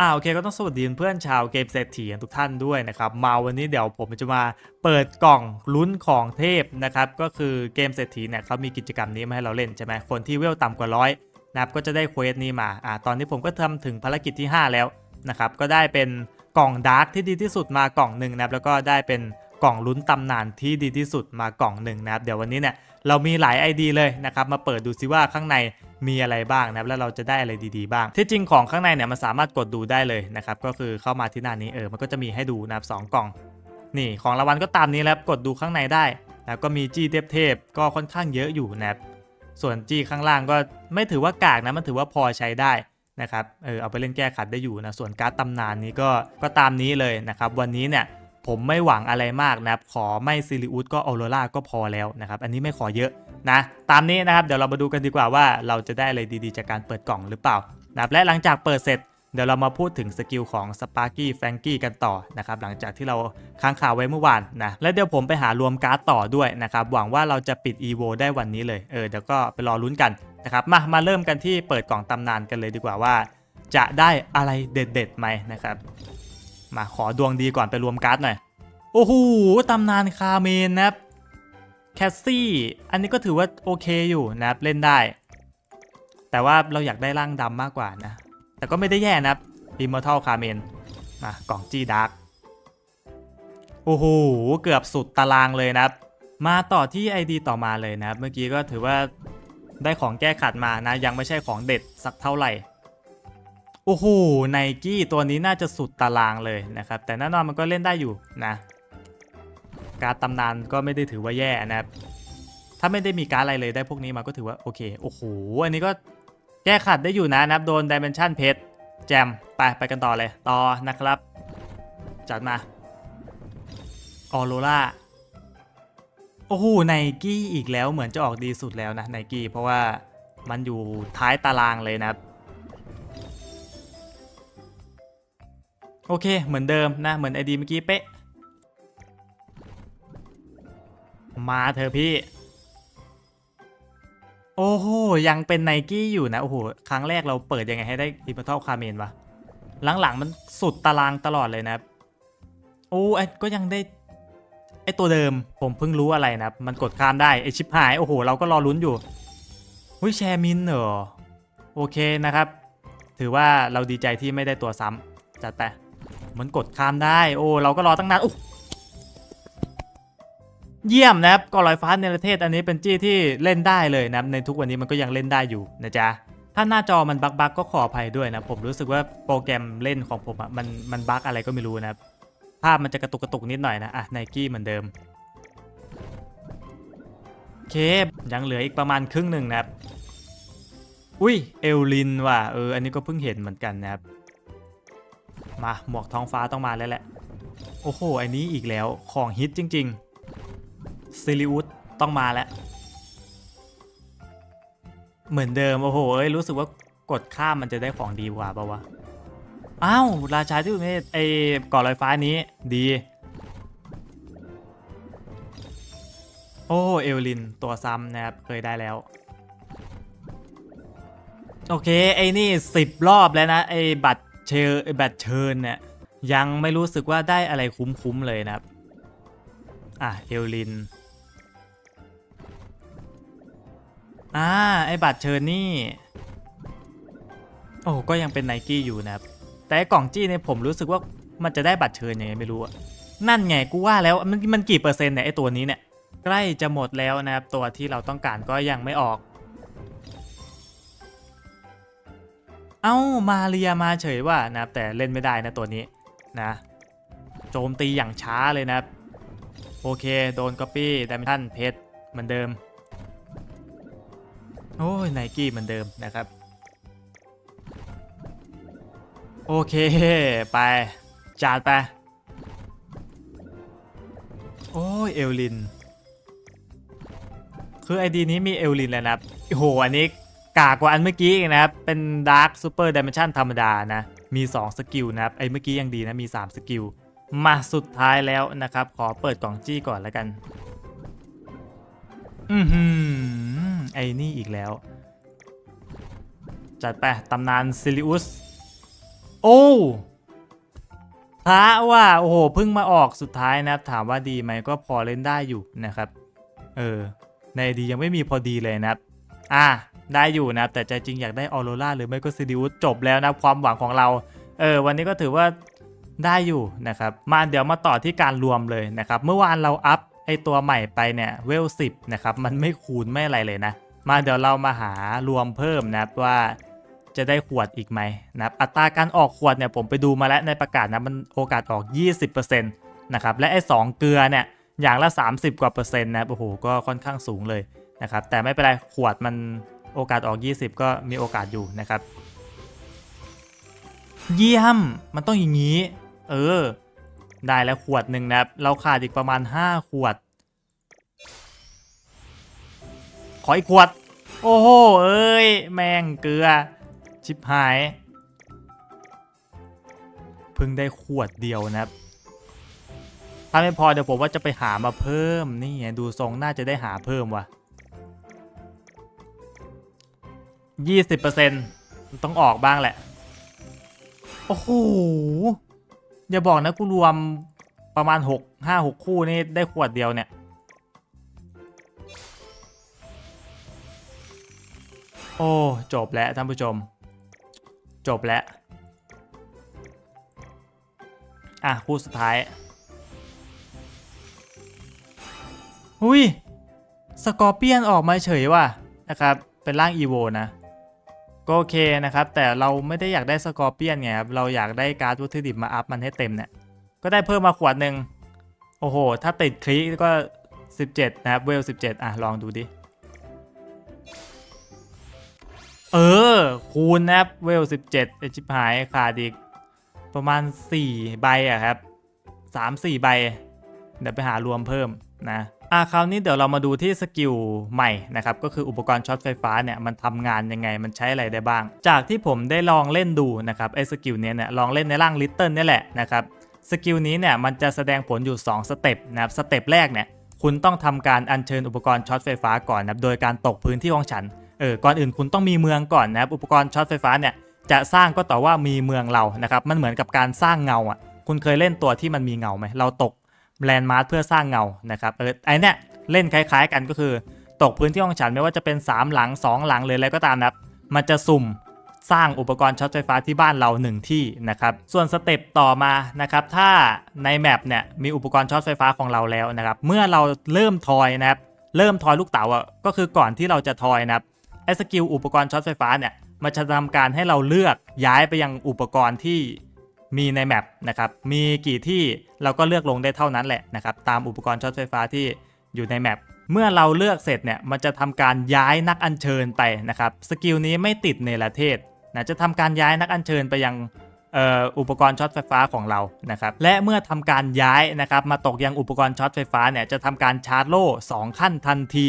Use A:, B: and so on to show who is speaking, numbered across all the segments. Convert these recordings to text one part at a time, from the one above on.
A: อ่าโอเคก็ต้องสวัสดีเพื่อนชาวเกมเศรษฐีทุกท่านด้วยนะครับมาวันนี้เดี๋ยวผมจะมาเปิดกล่องลุ้นของเทพนะครับก็คือเกมเศรษฐีเนี่ยเขามีกิจกรรมนี้มาให้เราเล่นใช่ไหมคนที่เวลต่ำกว่าร้อยนะครับก็จะได้เควสนี้มาอ่าตอนนี้ผมก็ทำถึงภารกิจที่ 5 แล้วนะครับก็ได้เป็นกล่องดาร์กที่ดีที่สุดมากล่องหนึ่งนะครับแล้วก็ได้เป็นกล่องลุ้นตำนานที่ดีที่สุดมากล่องหนึ่งนะครับเดี๋ยววันนี้เนี่ย เรามีหลาย ID เลยนะครับมาเปิดดูซิว่าข้างในมีอะไรบ้างนะครับแล้วเราจะได้อะไรดีๆบ้าง ที่จริงของข้างในเนี่ยมันสามารถกดดูได้เลยนะครับก็คือเข้ามาที่หน้านี้เออมันก็จะมีให้ดูนะครับสองกล่องนี่ของรางวัลก็ตามนี้แล้วกดดูข้างในได้แล้วก็มีจี้เทพๆก็ค่อนข้างเยอะอยู่นะครับส่วนจี้ข้างล่างก็ไม่ถือว่ากากนะมันถือว่าพอใช้ได้นะครับเออเอาไปเล่นแก้ขัดได้อยู่นะส่วนการ์ดตำนานนี้ก็ก็ตามนี้เลยนะครับวันนี้เนี่ย ผมไม่หวังอะไรมากนะครับ ขอไม่ซิลิอุสก็ออโรราก็พอแล้วนะครับ อันนี้ไม่ขอเยอะนะ ตามนี้นะครับ เดี๋ยวเรามาดูกันดีกว่าว่าเราจะได้อะไรดีๆ จากการเปิดกล่องหรือเปล่านะครับ และหลังจากเปิดเสร็จ เดี๋ยวเรามาพูดถึงสกิลของสปาร์กี้แฟงกี้กันต่อนะครับ หลังจากที่เราค้างข่าวไว้เมื่อวานนะ และเดี๋ยวผมไปหารวมการ์ดต่อด้วยนะครับ หวังว่าเราจะปิด EVO ได้วันนี้เลย เออ เดี๋ยวก็ไปรอลุ้นกันนะครับ มา มาเริ่มกันที่เปิดกล่องตำนานกันเลยดีกว่าว่า จะได้อะไรเด็ดๆไหมนะครับ มาขอดวงดีก่อนไปรวมการ์ดหน่อย โอ้โหตำนานคาเมนนะครับแคสซี่ อันนี้ก็ถือว่าโอเคอยู่นะครับเล่นได้ แต่ว่าเราอยากได้ร่างดำมากกว่านะ แต่ก็ไม่ได้แย่นะครับ Immortal c a r m e n มากล่องจีดาร์กโอ้โห เกือบสุดตารางเลยนะครับ มาต่อที่ ID ต่อมาเลยนะครับ เมื่อกี้ก็ถือว่าได้ของแก้ขัดมานะ ยังไม่ใช่ของเด็ดสักเท่าไหร่ โอ้โหไนกี้ตัวนี้น่าจะสุดตารางเลยนะครับ แต่แน่นอนมันก็เล่นได้อยู่นะ การตำนานก็ไม่ได้ถือว่าแย่นะครับ ถ้าไม่ได้มีการอะไรเลยได้พวกนี้มาก็ถือว่าโอเค โอ้โห อันนี้ก็แก้ขัดได้อยู่นะนับโดน Dimension เพชรแจมไปไปกันต่อเลยต่อนะครับ จัดมาออโรล่าโอ้โหไนกี้อีกแล้วเหมือนจะออกดีสุดแล้วนะไนกี้เพราะว่ามันอยู่ท้ายตารางเลยนะครับ โอเค เหมือนเดิมนะ เหมือนไอดีเมื่อกี้เป๊ะ มาเถอพี่ โอ้โห ยังเป็นไนกี้อยู่นะ โอ้โห ครั้งแรกเราเปิดยังไงให้ได้อิมเพอร์ทัลคาเมนวะ หลังๆมันสุดตารางตลอดเลยนะโอ้ไอก็ยังได้ ไอตัวเดิมผมเพิ่งรู้อะไรนะ มันกดข้ามได้ ไอชิปหาย โอ้โห เราก็รอลุ้นอยู่หุ้ยแชร์มินเหรอ โอเคนะครับ ถือว่าเราดีใจที่ไม่ได้ตัวซ้ำจัดไป มันกดข้ามได้ โอ้ เราก็รอตั้งนานอุ๊ยเยี่ยมนะครับกอลอยฟ้าในประเทศอันนี้เป็นจี้ที่เล่นได้เลยนะในทุกวันนี้มันก็ยังเล่นได้อยู่นะจ๊ะถ้าหน้าจอมันบักบักก็ขออภัยด้วยนะ ผมรู้สึกว่าโปรแกรมเล่นของผมอะมันมันบักอะไรก็ไม่รู้นะภาพมันจะกระตุกกระตุกนิดหน่อยนะอะไนกี้เหมือนเดิมโอเคยังเหลืออีกประมาณครึ่งหนึ่งนะครับอุ้ยเอลลินว่ะเอออันนี้ก็เพิ่งเห็นเหมือนกันนะครับ มาหมวกท้องฟ้าต้องมาแล้วแหละ โอ้โหอันนี้อีกแล้วของฮิตจริงๆซิลิอุสต้องมาแล้ว เหมือนเดิม โอ้โหเอ้ยรู้สึกว่ากดข้ามมันจะได้ของดีกว่าปะวะอ้าวราชาที่อยู่ในไอ้ก่อลอยฟ้านี้ดี โอ้เอลลินตัวซ้ำนะครับเคยได้แล้ว โอเคไอ้นี่สิบรอบแล้วนะไอ้บัตร เชอไอ้บัตรเชิญเนี่ยยังไม่รู้สึกว่าได้อะไรคุ้มๆเลยนะครับ อะเอลลินอ่าไอ้บัตรเชิญนี่ โอ้ก็ยังเป็นไนกี้อยู่นะครับ แต่กล่องจี้เนี่ยผมรู้สึกว่ามันจะได้บัตรเชิญยังไงไม่รู้อะนั่นไงกูว่าแล้วมันมันกี่เปอร์เซ็นต์เนี่ยไอ้ตัวนี้เนี่ยใกล้จะหมดแล้วนะครับตัวที่เราต้องการก็ยังไม่ออก เอ้ามาเรียมาเฉยว่านะครับแต่เล่นไม่ได้นะตัวนี้นะ โจมตีอย่างช้าเลยนะครับ โอเค โดนก๊อปปี้ดิเมนชันเพชรเหมือนเดิม โอ้ยไนกี้เหมือนเดิมนะครับ โอเค ไป จาดไป โอ้ย เอลลิน คือไอดีนี้มีเอลลินแล้วนะครับโอ้โห อันนี้ กากกว่าอันเมื่อกี้นะครับ เป็นดาร์ s ซูเปอร์ดิเมนชันธรรมดานะ มี 2 สกิลนะครับ ไอ้เมื่อกี้ยังดีนะ มี 3 สกิล มาสุดท้ายแล้วนะครับ ขอเปิดกล่องจี้ก่อนแล้วกัน อือหือ ไอ้นี่อีกแล้ว จัดไปตำนานซิลิอุสโโอ้พระว่า โอ้โห เพิ่งมาออกสุดท้ายนะครับ ถามว่าดีไหมก็พอเล่นได้อยู่นะครับ เออ ในดียังไม่มีพอดีเลยนะครับ อะ ได้อยู่นะแต่ใจจริงอยากได้ออโรราหรือไม่ก็ซิดิวจบแล้วนะความหวังของเรา เออวันนี้ก็ถือว่าได้อยู่นะครับ มาเดี๋ยวมาต่อที่การรวมเลยนะครับ เมื่อวานเราอัพไอตัวใหม่ไปเนี่ยเวลสิบนะครับ มันไม่คูณไม่อะไรเลยนะ มาเดี๋ยวเรามาหารวมเพิ่มนะว่าจะได้ขวดอีกไหมนับอัตราการออกขวดเนี่ยผมไปดูมาแล้วในประกาศนะมันโอกาสออก 20%นะครับและไอ้สองเกลือเนี่ยอย่างละ 30 กว่าเปอร์เซ็นต์นะโอ้โหก็ค่อนข้างสูงเลยนะครับแต่ไม่เป็นไรขวดมัน โอกาสออก 20 ก็มีโอกาสอยู่นะครับ เยี่ยมมันต้องอย่างนี้ เออ ได้แล้วขวดหนึ่งนะครับ เราขาดอีกประมาณ 5 ขวด ขออีกขวด โอ้โห เอ้ย แมงเกลือ ชิบหายเพิ่งได้ขวดเดียวนะครับถ้าไม่พอเดี๋ยวผมว่าจะไปหามาเพิ่มนี่ไงดูทรงน่าจะได้หาเพิ่มว่ะ 20%ต้องออกบ้างแหละ โอ้โห อย่าบอกนะกูรวมประมาณ6 5 6คู่นี่ได้ขวดเดียวเนี่ย โอ้ จบแล้วท่านผู้ชม จบแล้ว อะ คู่สุดท้ายหุยสกอร์เปียนออกมาเฉยว่ะนะครับ เป็นร่างอีโวนะ ก็โอเคนะครับ แต่เราไม่ได้อยากได้สกอร์เปียนไงครับ เราอยากได้การ์ดวัตถุดิบมาอัพมันให้เต็มเนี่ย ก็ได้เพิ่มมาขวดหนึ่งโอ้โห ถ้าติดคลิกก็ 17 นะครับ เวล 17 อะ ลองดูดิ เออ คูณนะครับ เวล 17ไอชิบหายขาดอีก ประมาณ 4 ใบอะครับ 3-4 ใบ เดี๋ยวไปหารวมเพิ่มนะ อะคราวนี้เดี๋ยวเรามาดูที่สกิลใหม่นะครับ ก็คืออุปกรณ์ช็อตไฟฟ้าเนี่ยมันทำงานยังไงมันใช้อะไรได้บ้าง จากที่ผมได้ลองเล่นดูนะครับไอ้สกิลเนี้ยเนี่ยลองเล่นในร่างลิตเติ้ลนี่แหละนะครับสกิลนี้เนี่ยมันจะแสดงผลอยู่ 2 สเต็ปนะครับสเต็ปแรกเนี่ยคุณต้องทำการอัญเชิญอุปกรณ์ช็อตไฟฟ้าก่อนนะครับโดยการตกพื้นที่ของฉันเออก่อนอื่นคุณต้องมีเมืองก่อนนะครับอุปกรณ์ช็อตไฟฟ้าเนี่ยจะสร้างก็ต่อว่ามีเมืองเรานะครับมันเหมือนกับการสร้างเงาอะคุณเคยเล่นตัวที่มันมีเงาไหมเราตก แลนด์มาร์เพื่อสร้างเงานะครับเออไอเนี่ยเล่นคล้าย ๆ กันก็คือ ตกพื้นที่ของฉันไม่ว่าจะเป็น 3 หลัง 2 หลังเลยอะไรก็ตามนะครับมันจะสุ่มสร้างอุปกรณ์ช็อตไฟฟ้าที่บ้านเรา1ที่นะครับ ส่วนสเต็ปต่อมานะครับ ถ้าในแมปเนี่ยมีอุปกรณ์ช็อตไฟฟ้าของเราแล้วนะครับ เมื่อเราเริ่มทอยนะครับ เริ่มทอยลูกเต๋าอะก็คือก่อนที่เราจะทอยนะครับไอ้สกิลอุปกรณ์ช็อตไฟฟ้าเนี่ยมันจะทำการให้เราเลือกย้ายไปยังอุปกรณ์ที่มีในแมปนะครับ มีกี่ที่ เราก็เลือกลงได้เท่านั้นแหละนะครับตามอุปกรณ์ช็อตไฟฟ้าที่อยู่ในแมปเมื่อเราเลือกเสร็จเนี่ยมันจะทำการย้ายนักอัญเชิญไปนะครับสกิลนี้ไม่ติดในประเทศนะจะทำการย้ายนักอัญเชิญไปยังอ,อ,อุปกรณ์ช็อตไฟฟ้าของเรานะครับและเมื่อทำการย้ายนะครับมาตกยังอุปกรณ์ช็อตไฟฟ้าเนี่ยจะทำการชาร์จโล่2ขั้นทันที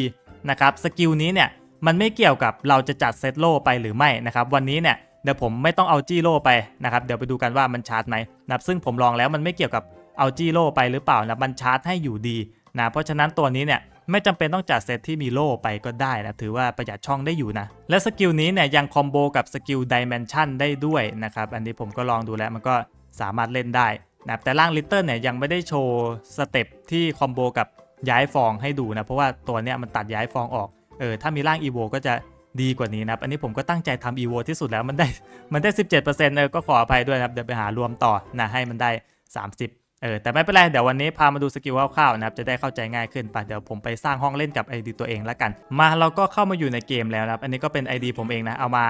A: นะครับสกิลนี้เนี่ยมันไม่เกี่ยวกับเราจะจัดเซตโล่ไปหรือไม่นะครับวันนี้เนี่ยเดี๋ยวผมไม่ต้องเอาจี้โล่ไปนะครับเดี๋ยวไปดูกันว่ามันชาร์จไหมนะซึ่งผมลองแล้วมันไม่เกี่ยวกับ เอาจี้โล่ไปหรือเปล่านะมันชาร์จให้อยู่ดีนะเพราะฉะนั้นตัวนี้เนี่ยไม่จำเป็นต้องจัดเซตที่มีโล่ไปก็ได้นะ ถือว่าประหยัดช่องได้อยู่นะ และสกิลนี้เนี่ยยังคอมโบกับสกิลดิเมนชันได้ด้วยนะครับ อันนี้ผมก็ลองดูแล้วมันก็สามารถเล่นได้นะแต่ร่างลิตเติ้ลเนี่ยยังไม่ได้โชว์สเต็ปที่คอมโบกับย้ายฟองให้ดูนะ เพราะว่าตัวเนี้ยมันตัดย้ายฟองออกเออถ้ามีร่างอีโวก็จะดีกว่านี้นะครับ อันนี้ผมก็ตั้งใจทำอีโวที่สุดแล้วมันได้มันได้ 17%เออก็ขออภัยด้วยนะครับเดี๋ยวไปหารวมต่อนะให้มันได้ 30 เออแต่ไม่เป็นไร เดี๋ยววันนี้พามาดูสกิลคร่าวๆนะครับ จะได้เข้าใจง่ายขึ้นไปเดี๋ยวผมไปสร้างห้องเล่นกับ ID ตัวเองแล้วกัน มาเราก็เข้ามาอยู่ในเกมแล้วนะครับ อันนี้ก็เป็น ID ผมเองนะ เอามา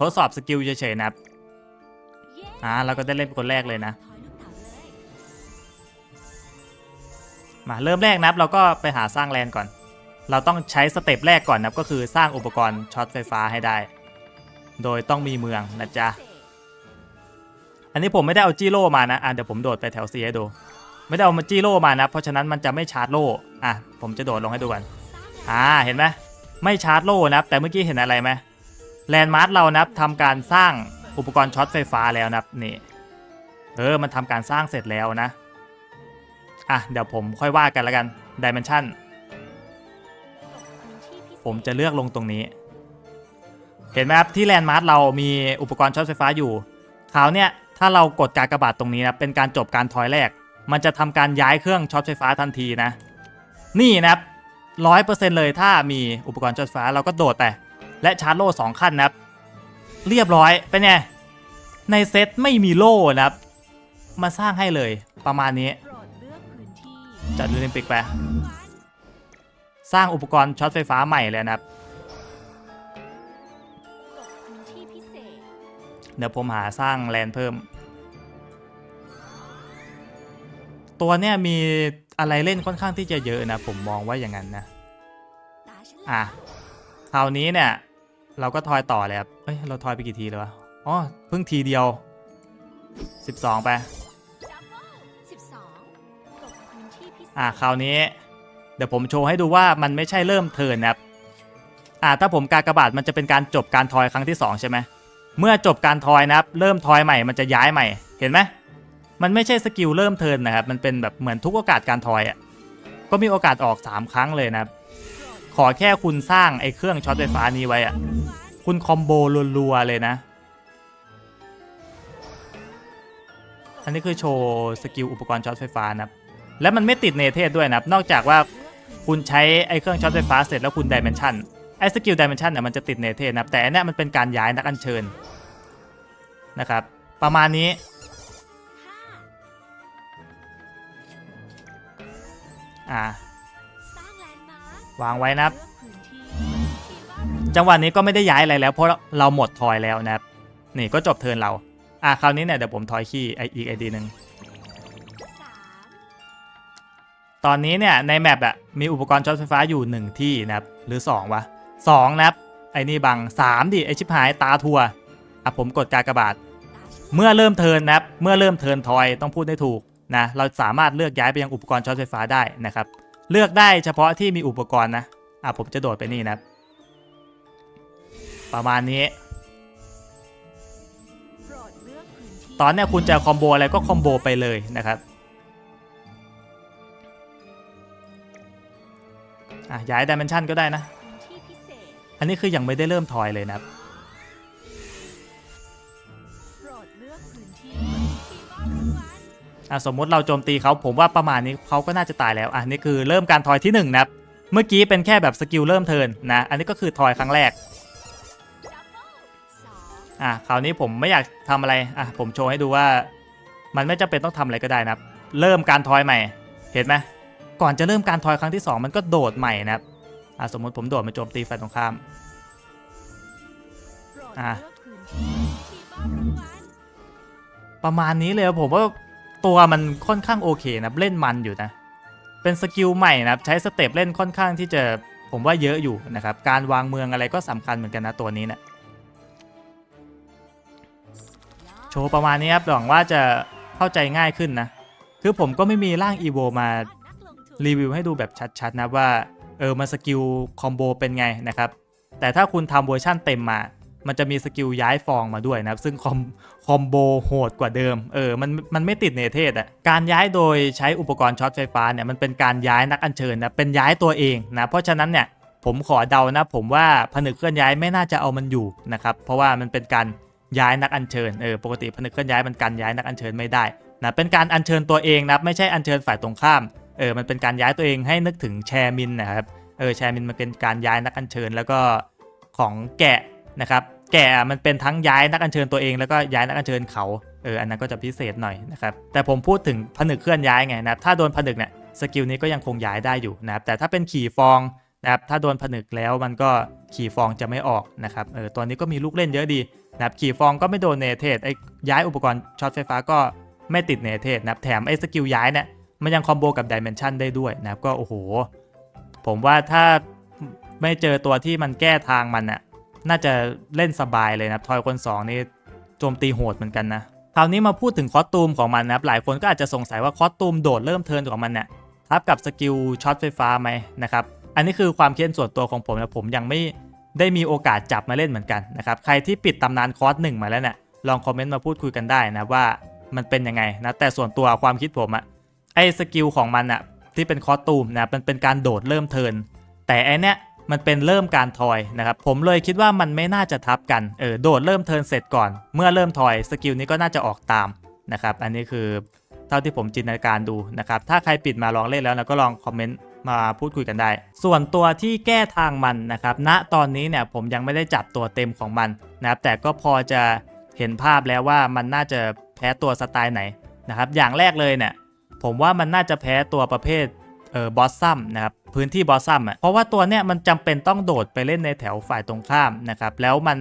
A: ทดสอบสกิลเฉยๆนะครับอ่าเราก็ได้เล่นเป็นคนแรกเลยนะ มาเริ่มแรกนะครับ เราก็ไปหาสร้างแลนก่อน เราต้องใช้สเต็ปแรกก่อนนะครับ ก็คือสร้างอุปกรณ์ช็อตไฟฟ้าให้ได้ โดยต้องมีเมืองนะจ๊ะ อันนี้ผมไม่ได้เอาจี้โร่มานะอะเดี๋ยวผมโดดไปแถวซีให้ดู ไม่ได้เอามาจี้โร่มานะ เพราะฉะนั้นมันจะไม่ชาร์จโล่อะผมจะโดดลงให้ดูกันอ่าเห็นไหมไม่ชาร์จโล่นะครับแต่เมื่อกี้เห็นอะไรไหมแลนด์มาร์คเรานะทำการสร้างอุปกรณ์ช็อตไฟฟ้าแล้วนะนี่เออมันทำการสร้างเสร็จแล้วนะอะเดี๋ยวผมค่อยว่ากันแล้วกันดิเมนชันผมจะเลือกลงตรงนี้ เห็นไหมครับที่แลนด์มาร์คเรามีอุปกรณ์ช็อตไฟฟ้าอยู่คราวเนี้ย ถ้าเรากดการกระบาดตรงนี้นะเป็นการจบการทอยแรก มันจะทำการย้ายเครื่องช็อตไฟฟ้าทันทีนะ นี่นะครับร้อยเปอร์เซ็นต์เลยถ้ามีอุปกรณ์ช็อตไฟฟ้าเราก็โดดไปและชาร์จโล่สองขั้นนะครับ เรียบร้อยเป็นไงในเซตไม่มีโล่นะครับ มาสร้างให้เลยประมาณนี้
B: โปรดเลนที่
A: จัดโอลิมปิกไป สร้างอุปกรณ์ช็อตไฟฟ้าใหม่เลยนะครับ
B: เศษ
A: เดี๋ยวผมหาสร้างแลนด์เพิ่ม ตัวเนี้ยมีอะไรเล่นค่อนข้างที่จะเยอะนะ ผมมองว่าอย่างนั้นนะ อะคราวนี้เนี่ย เราก็ทอยต่อเลยครับเอ้ยเราทอยไปกี่ทีแล้ววะอ๋อเพิ่งทีเดียว 12 ไป
B: ดับเบิลสิบสองกดพื้นที่พิเศษ
A: อะคราวนี้ เดี๋ยวผมโชว์ให้ดูว่ามันไม่ใช่เริ่มเทินนะครับอะถ้าผมกากระบาดมันจะเป็นการจบการทอยครั้งที่ 2 ใช่ไหมเมื่อจบการทอยนะครับ เริ่มทอยใหม่มันจะย้ายใหม่เห็นไหม มันไม่ใช่สกิลเริ่มเทินนะครับ มันเป็นแบบเหมือนทุกโอกาสการทอยอะ ก็มีโอกาสออก 3 ครั้งเลยนะครับ ขอแค่คุณสร้างไอ้เครื่องช็อตไฟฟ้านี้ไว้อะ คุณคอมโบรัวๆเลยนะ อันนี้คือโชว์สกิลอุปกรณ์ช็อตไฟฟ้านะครับ และมันไม่ติดเนเธสด้วยนะครับ นอกจากว่าคุณใช้ไอ้เครื่องช็อตไฟฟ้าเสร็จแล้วคุณดิเมนชันไอ้สกิลดิเมนชันเนี่ยมันจะติดเนเธสนะครับ แต่อันนี้มันเป็นการย้ายนักอัญเชิญนะครับ ประมาณนี้ อ่า
B: สร้างแลนด์มาร์ควา
A: งไว้นะครับ
B: เลือกพื้นที่ที่ว่าเรา
A: จังหวะนี้ก็ไม่ได้ย้ายอะไรแล้วเพราะเราหมดทอยแล้วนะครับ นี่ก็จบเทิร์นเรา อะคราวนี้เนี่ยเดี๋ยวผมทอยขี้ไออีกไอดีหนึ่ง
B: สาม
A: ตอนนี้เนี่ยในแมปอะมีอุปกรณ์ช็อตไฟฟ้าอยู่ 1 ที่นะครับ หรือ 2 วะ 2 นะครับ ไอ้นี่บัง 3 ดิ ไอชิบหายตาทัวร์อะผมกดกากบาท
B: ตาฉัน
A: เมื่อเริ่มเทิร์นนะครับ เมื่อเริ่มเทิร์นทอยต้องพูดได้ถูก นะเราสามารถเลือกย้ายไปยังอุปกรณ์ช็อตไฟฟ้าได้นะครับ เลือกได้เฉพาะที่มีอุปกรณ์นะอะผมจะโดดไปนี่นะประมาณนี้ ตอนเนี้ยคุณจะคอมโบอะไรก็คอมโบไปเลยนะครับอะย้ายดิเมนชันก็ได้นะ อันนี้คือยังไม่ได้เริ่มทอยเลยนะครับ
B: อะ
A: สมมติเราโจมตีเขาผมว่าประมาณนี้เขาก็น่าจะตายแล้วอะนี่คือเริ่มการทอยที่หนึ่งนะครับเมื่อกี้เป็นแค่แบบสกิลเริ่มเทินนะ อันนี้ก็คือทอยครั้งแรก
B: อะ
A: คราวนี้ผมไม่อยากทำอะไรอะผมโชว์ให้ดูว่า มันไม่จำเป็นต้องทำอะไรก็ได้นะครับ เริ่มการทอยใหม่ เห็นไหมก่อนจะเริ่มการทอยครั้งที่สองมันก็โดดใหม่นะครับอะสมมติผมโดดมาโจมตีฝ่ายตรงข้ามอะ
B: เลือกพื้นที่ที่ว่า
A: ประมาณนี้เลยผมว่า ตัวมันค่อนข้างโอเคนะเล่นมันอยู่นะ เป็นสกิลใหม่นะใช้สเต็ปเล่นค่อนข้างที่จะผมว่าเยอะอยู่นะครับ การวางเมืองอะไรก็สำคัญเหมือนกันนะตัวนี้เนะี่ยโชว์ประมาณนี้ครับหวังว่าจะเข้าใจง่ายขึ้นนะ คือผมก็ไม่มีร่างอีโวมารีวิวให้ดูแบบชัดๆนะว่าเออมาสกิลคอมโบเป็นไงนะครับ แต่ถ้าคุณทำเวอร์ชั่นเต็มมา มันจะมีสกิลย้ายฟองมาด้วยนะครับ ซึ่งคอมคอมโบโหดกว่าเดิม เออ มัน มันไม่ติดเนเธสอะ การย้ายโดยใช้อุปกรณ์ช็อตไฟฟ้าเนี่ย มันเป็นการย้ายนักอัญเชิญนะ เป็นย้ายตัวเองนะ เพราะฉะนั้นเนี่ย ผมขอเดานะ ผมว่าผนึกเคลื่อนย้ายไม่น่าจะเอามันอยู่นะครับ เพราะว่ามันเป็นการย้ายนักอัญเชิญ เออ ปกติผนึกเคลื่อนย้ายมันการย้ายนักอัญเชิญไม่ได้นะ เป็นการอัญเชิญตัวเองนะ ไม่ใช่อัญเชิญฝ่ายตรงข้าม เออ มันเป็นการย้ายตัวเองให้นึกถึงแชร์มินนะครับ เออ แชร์มินมันเป็นการย้ายนักอัญเชิญแล้วก็ของแกะนะครับ แกะมันเป็นทั้งย้ายนักอัญเชิญตัวเองแล้วก็ย้ายนักอัญเชิญเขาเอออันนั้นก็จะพิเศษหน่อยนะครับแต่ผมพูดถึงผนึกเคลื่อนย้ายไงนะครับถ้าโดนผนึกเนี่ยสกิลนี้ก็ยังคงย้ายได้อยู่นะครับแต่ถ้าเป็นขี่ฟองนะครับถ้าโดนผนึกแล้วมันก็ขี่ฟองจะไม่ออกนะครับเออตัวนี้ก็มีลูกเล่นเยอะดีนะครับขี่ฟองก็ไม่โดนเนเธสไอ้ย้ายอุปกรณ์ช็อตไฟฟ้าก็ไม่ติดเนเธสนะครับแถมไอ้สกิลย้ายเนี่ยมันยังคอมโบกับดิเมนชันได้ด้วยนะครับก็โอ้โหผมว่าถ้าไม่เจอตัวที่มันแก้ทางมันน่ะ น่าจะเล่นสบายเลยนะทอยคน 2 นี่โจมตีโหดเหมือนกันนะคราวนี้มาพูดถึงคอสตูมของมันนะครับหลายคนก็อาจจะสงสัยว่าคอสตูมโดดเริ่มเทินของมันเนี่ยทับกับสกิลช็อตไฟฟ้าไหมนะครับอันนี้คือความคิดเห็นส่วนตัวของผมนะผมยังไม่ได้มีโอกาสจับมาเล่นเหมือนกันนะครับใครที่ปิดตำนานคอสหนึ่งมาแล้วเนี่ยลองคอมเมนต์มาพูดคุยกันได้นะว่ามันเป็นยังไงนะแต่ส่วนตัวความคิดผมอะไอ้สกิลของมันอะที่เป็นคอสตูมนะมันเป็นการโดดเริ่มเทินแต่ไอเนี้ย มันเป็นเริ่มการทอยนะครับผมเลยคิดว่ามันไม่น่าจะทับกันเออโดดเริ่มเทิร์นเสร็จก่อน เมื่อเริ่มทอยสกิลนี้ก็น่าจะออกตามนะครับอันนี้คือเท่าที่ผมจินตนาการดูนะครับถ้าใครปิดมาลองเล่นแล้วนะก็ลองคอมเมนต์มาพูดคุยกันได้ ส่วนตัวที่แก้ทางมันนะครับณตอนนี้เนี่ยผมยังไม่ได้จับตัวเต็มของมันนะครับแต่ก็พอจะเห็นภาพแล้วว่ามันน่าจะแพ้ตัวสไตล์ไหนนะครับอย่างแรกเลยเนี่ยผมว่ามันน่าจะแพ้ตัวประเภท เออบอสซัมนะครับพื้นที่บอสซัมอะเพราะว่าตัวเนี้ยมันจำเป็นต้องโดดไปเล่นในแถวฝ่ายตรงข้ามนะครับแล้วมัน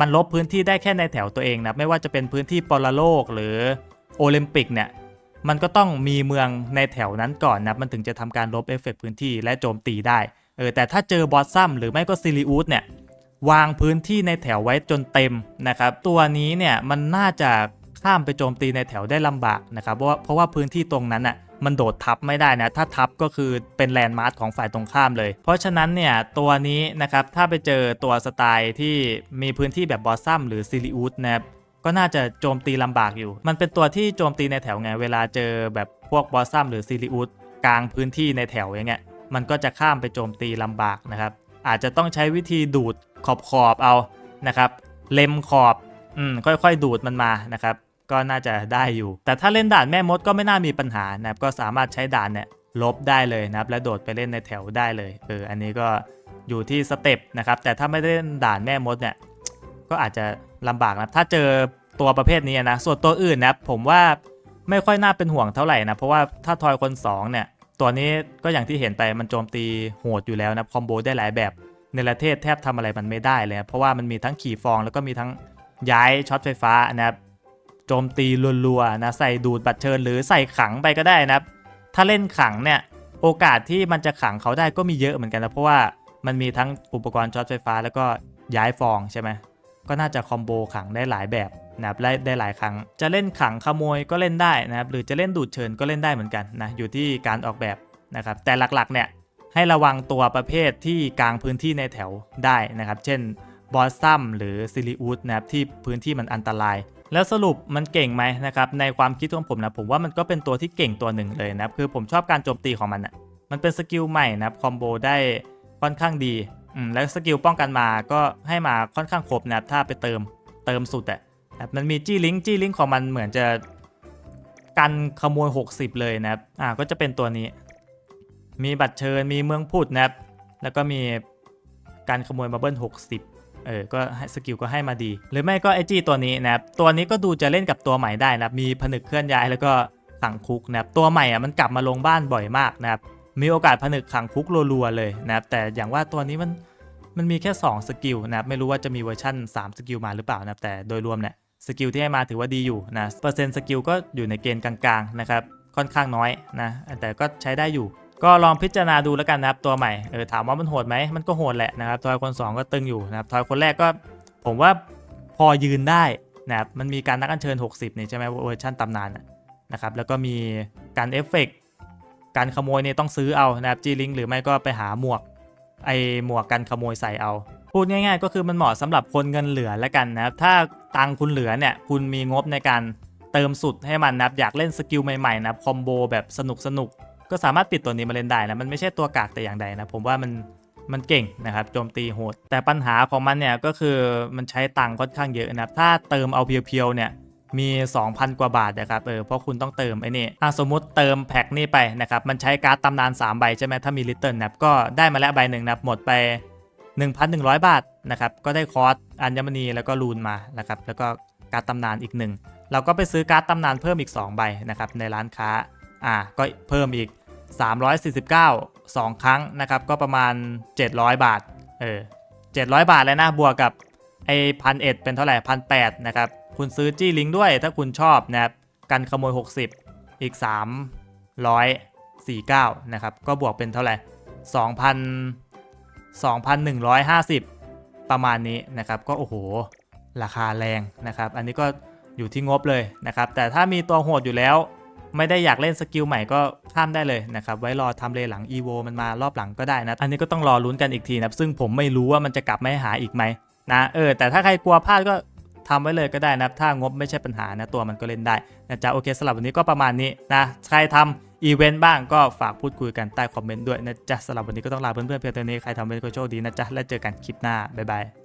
A: มันลบพื้นที่ได้แค่ในแถวตัวเองนะไม่ว่าจะเป็นพื้นที่ปรโลกหรือโอลิมปิกเนี่ยมันก็ต้องมีเมืองในแถวนั้นก่อนนะมันถึงจะทำการลบเอฟเฟกต์พื้นที่และโจมตีได้เออแต่ถ้าเจอบอสซัมหรือไม่ก็ซิลิอุสเนี่ยวางพื้นที่ในแถวไว้จนเต็มนะครับ ตัวนี้เนี่ยมันน่าจะข้ามไปโจมตีในแถวได้ลำบากนะครับเพราะว่าเพราะว่าพื้นที่ตรงนั้นอะ มันโดดทับไม่ได้นะ ถ้าทับก็คือเป็นแลนด์มาร์คของฝ่ายตรงข้ามเลย เพราะฉะนั้นเนี่ยตัวนี้นะครับถ้าไปเจอตัวสไตล์ที่มีพื้นที่แบบบอสซัมหรือซิลิอุสนะครับก็น่าจะโจมตีลำบากอยู่ มันเป็นตัวที่โจมตีในแถวไงเวลาเจอแบบพวกบอสซัมหรือซิลิอุสกลางพื้นที่ในแถวอย่างเงี้ยมันก็จะข้ามไปโจมตีลำบากนะครับ อาจจะต้องใช้วิธีดูดขอบขอบๆเอานะครับ เล็มขอบ อืม ค่อยๆ ดูดมันมานะครับ ก็น่าจะได้อยู่ แต่ถ้าเล่นด่านแม่มดก็ไม่น่ามีปัญหานะครับก็สามารถใช้ด่านเนี่ยลบได้เลยนะครับและโดดไปเล่นในแถวได้เลยเอออันนี้ก็อยู่ที่สเต็ปนะครับแต่ถ้าไม่ได้เล่นด่านแม่มดเนี่ยก็อาจจะลำบากนะถ้าเจอตัวประเภทนี้นะส่วนตัวอื่นนับผมว่าไม่ค่อยน่าเป็นห่วงเท่าไหร่นะเพราะว่าถ้าทอยคนสองเนี่ยตัวนี้ก็อย่างที่เห็นไปมันโจมตีโหดอยู่แล้วนะคอมโบได้หลายแบบในประเทศแทบทำอะไรมันไม่ได้เลยนะเพราะว่ามันมีทั้งขี่ฟองแล้วก็มีทั้งย้ายช็อตไฟฟ้านะครับ โจมตีรัวๆนะใส่ดูดบัตรเชิญหรือใส่ขังไปก็ได้นะครับ ถ้าเล่นขังเนี่ยโอกาสที่มันจะขังเขาได้ก็มีเยอะเหมือนกันนะเพราะว่ามันมีทั้งอุปกรณ์ช็อตไฟฟ้าแล้วก็ย้ายฟองใช่ไหมก็น่าจะคอมโบขังได้หลายแบบนะครับได้ได้หลายครั้ง จะเล่นขังขโมยก็เล่นได้นะครับ หรือจะเล่นดูดเชิญก็เล่นได้เหมือนกันนะอยู่ที่การออกแบบนะครับ แต่หลักๆเนี่ยให้ระวังตัวประเภทที่กลางพื้นที่ในแถวได้นะครับ เช่นบอสซัมหรือซิลิอุสนะครับที่พื้นที่มันอันตราย แล้วสรุปมันเก่งไหมนะครับในความคิดของผมนะผมว่ามันก็เป็นตัวที่เก่งตัวหนึ่งเลยนะคือผมชอบการโจมตีของมันอะมันเป็นสกิลใหม่นะคอมโบได้ค่อนข้างดีอืมแล้วสกิลป้องกันมาก็ให้มาค่อนข้างครบนะถ้าไปเติมเติมสุดอะนะมันมีจี้ลิงจี้ลิงของมันเหมือนจะกันขโมย 60 เลยนะครับอ่าก็จะเป็นตัวนี้ มีบัตรเชิญมีเมืองพูดนะครับแล้วก็มีการขโมยมาเบิล60 เออก็สกิลก็ให้มาดี หรือไม่ก็ไอจีตัวนี้นะครับตัวนี้ก็ดูจะเล่นกับตัวใหม่ได้นะครับมีผนึกเคลื่อนย้ายแล้วก็ขังคุกนะครับตัวใหม่อะมันกลับมาลงบ้านบ่อยมากนะครับมีโอกาสผนึกขังคุกรัวๆเลยนะครับแต่อย่างว่าตัวนี้มันมันมีแค่ 2 สกิลนะครับไม่รู้ว่าจะมีเวอร์ชั่น 3 สกิลมาหรือเปล่านะครับแต่โดยรวมเนี่ยสกิลที่ให้มาถือว่าดีอยู่นะเปอร์เซ็นต์สกิลก็อยู่ในเกณฑ์กลางๆนะครับค่อนข้างน้อยนะแต่ก็ใช้ได้อยู่ ก็ลองพิจารณาดูแล้วกันนะครับตัวใหม่เออถามว่ามันโหดไหมมันก็โหดแหละนะครับทอยคน 2 ก็ตึงอยู่นะครับทอยคนแรกก็ ผมว่าพอยืนได้นะครับมันมีการนักอัญเชิญ 60นี่ใช่ไหมเวอร์ชันตำนานนะครับแล้วก็มีการเอฟเฟกต์การขโมยเนี่ยต้องซื้อเอานะครับจีลิงหรือไม่ก็ไปหาหมวกไอหมวกกันขโมยใส่เอาพูดง่ายๆ ก็คือมันเหมาะสำหรับคนเงินเหลือแล้วกันนะครับ ถ้าตังค์คุณเหลือเนี่ยคุณมีงบในการเติมสุดให้มันนะครับ อยากเล่นสกิลใหม่ๆนะครับคอมโบแบบสนุกสนุก ก็สามารถปิดตัวนี้มาเล่นได้นะ มันไม่ใช่ตัวกากแต่อย่างใดนะ ผมว่ามันมันเก่งนะครับโจมตีโหด แต่ปัญหาของมันเนี่ยก็คือมันใช้ตังค์ค่อนข้างเยอะนะถ้าเติมเอาเพียวๆเนี่ยมี 2,000 กว่าบาทนะครับเออเพราะคุณต้องเติมไอ้นี่อะสมมุติเติมแพ็คนี่ไปนะครับมันใช้การ์ดตำนาน 3 ใบใช่ไหมถ้ามีลิตเติ้ลนะครับก็ได้มาแล้วใบหนึ่งนะครับหมดไป 1,100 บาทนะครับก็ได้คอร์สอัญมณีแล้วก็รูนมานะครับแล้วก็การ์ดตำนานอีกหนึ่งเราก็ไปซื้อการ์ดตำนานเพิ่มอีก 2 ใบนะครับในร้านค้าอ่าก็เพิ่มอีก 349 2 ครั้งนะครับ ก็ประมาณ 700 บาท เออ 700 บาทเลยนะ บวกกับไอ้พันเอ็ดเป็นเท่าไหร่พันแนะครับ คุณซื้อจี้ลิงด้วย ถ้าคุณชอบนะครับกันขโมย 60 อีก 349 นะครับ ก็บวกเป็นเท่าไหร่ 2,000 2,150 ประมาณนี้นะครับ ก็โอ้โห ราคาแรงนะครับ อันนี้ก็อยู่ที่งบเลยนะครับ แต่ถ้ามีตัวโหดอยู่แล้ว ไม่ได้อยากเล่นสกิลใหม่ก็ข้ามได้เลยนะครับ ไว้รอทำเลหลัง EVO มันมารอบหลังก็ได้นะ อันนี้ก็ต้องรอลุ้นกันอีกทีนะซึ่งผมไม่รู้ว่ามันจะกลับมาหาอีกไหมนะเออแต่ถ้าใครกลัวพลาดก็ทำไว้เลยก็ได้นะถ้างบไม่ใช่ปัญหานะตัวมันก็เล่นได้นะจ๊ะโอเคสำหรับวันนี้ก็ประมาณนี้นะใครทำอีเวนต์บ้างก็ฝากพูดคุยกันใต้คอมเมนต์ด้วยนะจ๊ะสำหรับวันนี้ก็ต้องลาเพื่อนๆเพียงเท่านี้ใครทำเป็นก็โชคดีนะจ๊ะและเจอกันคลิปหน้าบ๊ายบาย